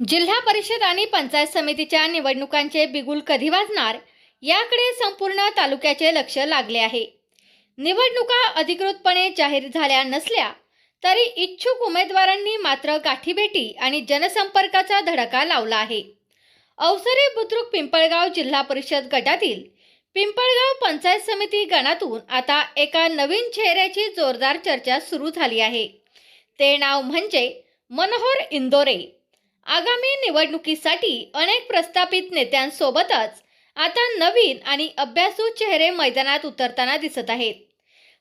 जिल्हा परिषद आणि पंचायत समितीच्या निवडणुकांचे बिगुल कधी वाजणार? याकडे संपूर्ण तालुक्याचे लक्ष लागले आहे. निवडणुका अधिकृतपणे जाहीर झाल्या नसल्या तरी इच्छुक उमेदवारांनी मात्र गाठीभेटी आणि जनसंपर्काचा धडका लावला आहे. अवसरे बुद्रुक पिंपळगाव जिल्हा परिषद गटातील पिंपळगाव पंचायत समिती गणातून आता एका नवीन चेहऱ्याची जोरदार चर्चा सुरू झाली आहे. ते नाव म्हणजे मनोहर इंदोरे. आगामी निवडणुकीसाठी अनेक प्रस्थापित नेत्यांसोबतच आता नवीन आणि अभ्यासू चेहरे मैदानात उतरताना दिसत आहेत.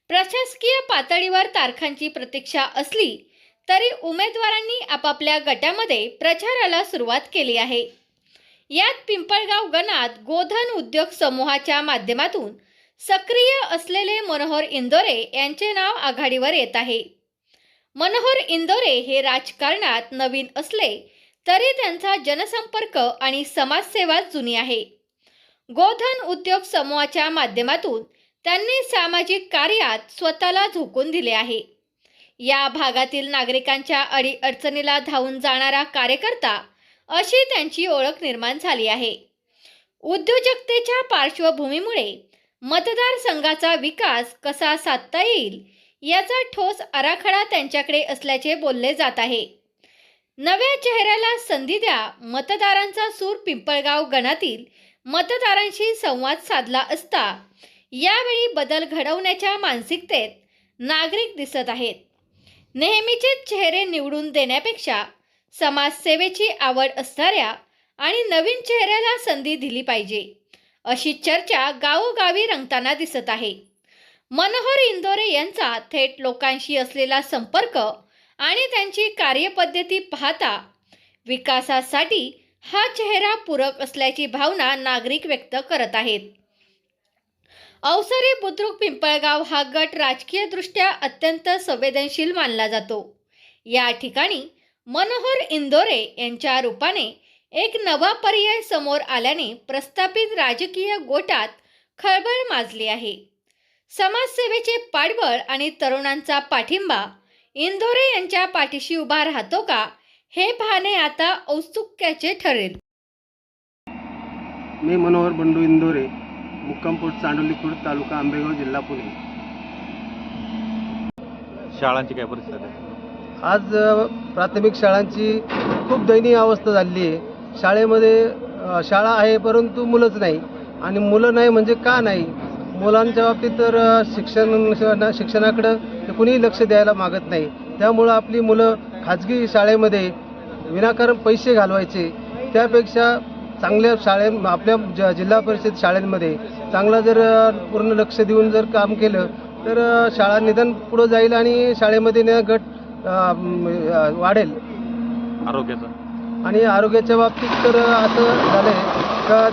प्रशासकीय पातळीवर तारखांची प्रतीक्षा असली तरी उमेदवारांनी आपापल्या गटामध्ये प्रचाराला सुरुवात केली आहे. यात पिंपळगाव गणात गोधन उद्योग समूहाच्या माध्यमातून सक्रिय असलेले मनोहर इंदोरे यांचे नाव आघाडीवर येत आहे. मनोहर इंदोरे हे राजकारणात नवीन असले तरी त्यांचा जनसंपर्क आणि समाजसेवा जुनी आहे. गोधन उद्योग समूहाच्या माध्यमातून त्यांनी सामाजिक कार्यात स्वतःला झोकून दिले आहे. या भागातील नागरिकांच्या अडीअडचणीला धावून जाणारा कार्यकर्ता अशी त्यांची ओळख निर्माण झाली आहे. उद्योजकतेच्या पार्श्वभूमीमुळे मतदारसंघाचा विकास कसा साधता येईल याचा ठोस आराखडा त्यांच्याकडे असल्याचे बोलले जात आहे. नव्या चेहऱ्याला संधी द्या. मतदारांचा सूर पिंपळगाव गणातील मतदारांशी संवाद साधला असता. यावेळी बदल घडवण्याच्या मानसिकतेत नागरिक दिसत आहेत. नेहमीचे चेहरे निवडून देण्यापेक्षा समाजसेवेची आवड असणाऱ्या आणि नवीन चेहऱ्याला संधी दिली पाहिजे अशी चर्चा गावोगावी रंगताना दिसत आहे. मनोहर इंदोरे यांचा थेट लोकांशी असलेला संपर्क आणि त्यांची कार्यपद्धती पाहता विकासासाठी हा चेहरा पूरक असल्याची भावना नागरिक व्यक्त करत आहेत. अवसरे बुद्रुक पिंपळगाव हा गट राजकीयदृष्ट्या अत्यंत संवेदनशील मानला जातो. या ठिकाणी मनोहर इंदोरे यांच्या रूपाने एक नवा पर्याय समोर आल्याने प्रस्थापित राजकीय गोटात खळबळ माजली आहे. समाजसेवेचे पाठबळ आणि तरुणांचा पाठिंबा इंदोरे यांच्या पाठीशी उभा राहतो का? हे पाहणे आता औत्सुक्याचे ठरेल. मी मनोहर बंडू इंदोरे मुक्कामपूर चांडोली खुर्द तालुका आंबेगाव जिल्हा पुणे. शाळांची काय परिस्थिती आहे? आज प्राथमिक शाळांची खूप दयनीय अवस्था झाली आहे. शाळेमध्ये शाळा आहे परंतु मुलंच नाही. आणि मुलं नाही म्हणजे का नाही? मुलांच्या बाबतीत तर शिक्षण शिक्षणा- शिक्षणाकडं कुणीही लक्ष द्यायला मागत नाही. त्यामुळं आपली मुलं खाजगी शाळेमध्ये विनाकारण पैसे घालवायचे. त्यापेक्षा चांगल्या शाळे आपल्या ज जिल्हा परिषद शाळेमध्ये चांगला जर पूर्ण लक्ष देऊन जर काम केलं तर शाळा निदान पुढं जाईल आणि शाळेमध्ये न गट वाढेल. आरोग्याचं? आणि आरोग्याच्या बाबतीत तर असं झालं आहे का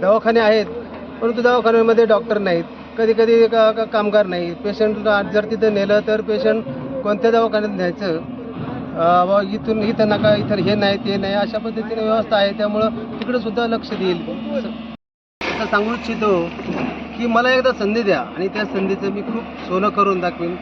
दवाखाने आहेत. परंतु दवाखान्यामध्ये डॉक्टर नाहीत. कधी कधी का का- कामगार नाही पेशंट जर तिथं नेलं तर पेशंट कोणत्या दवाखान्यात न्यायचं? अ, इथून इथं नका इथं हे नाही ते नाही अशा पद्धतीने व्यवस्था आहे. त्यामुळं तिकडं सुद्धा लक्ष देईल. असं असं सांगू इच्छितो की मला एकदा संधी द्या आणि त्या संधीचं मी खूप सोनं करून दाखवेन.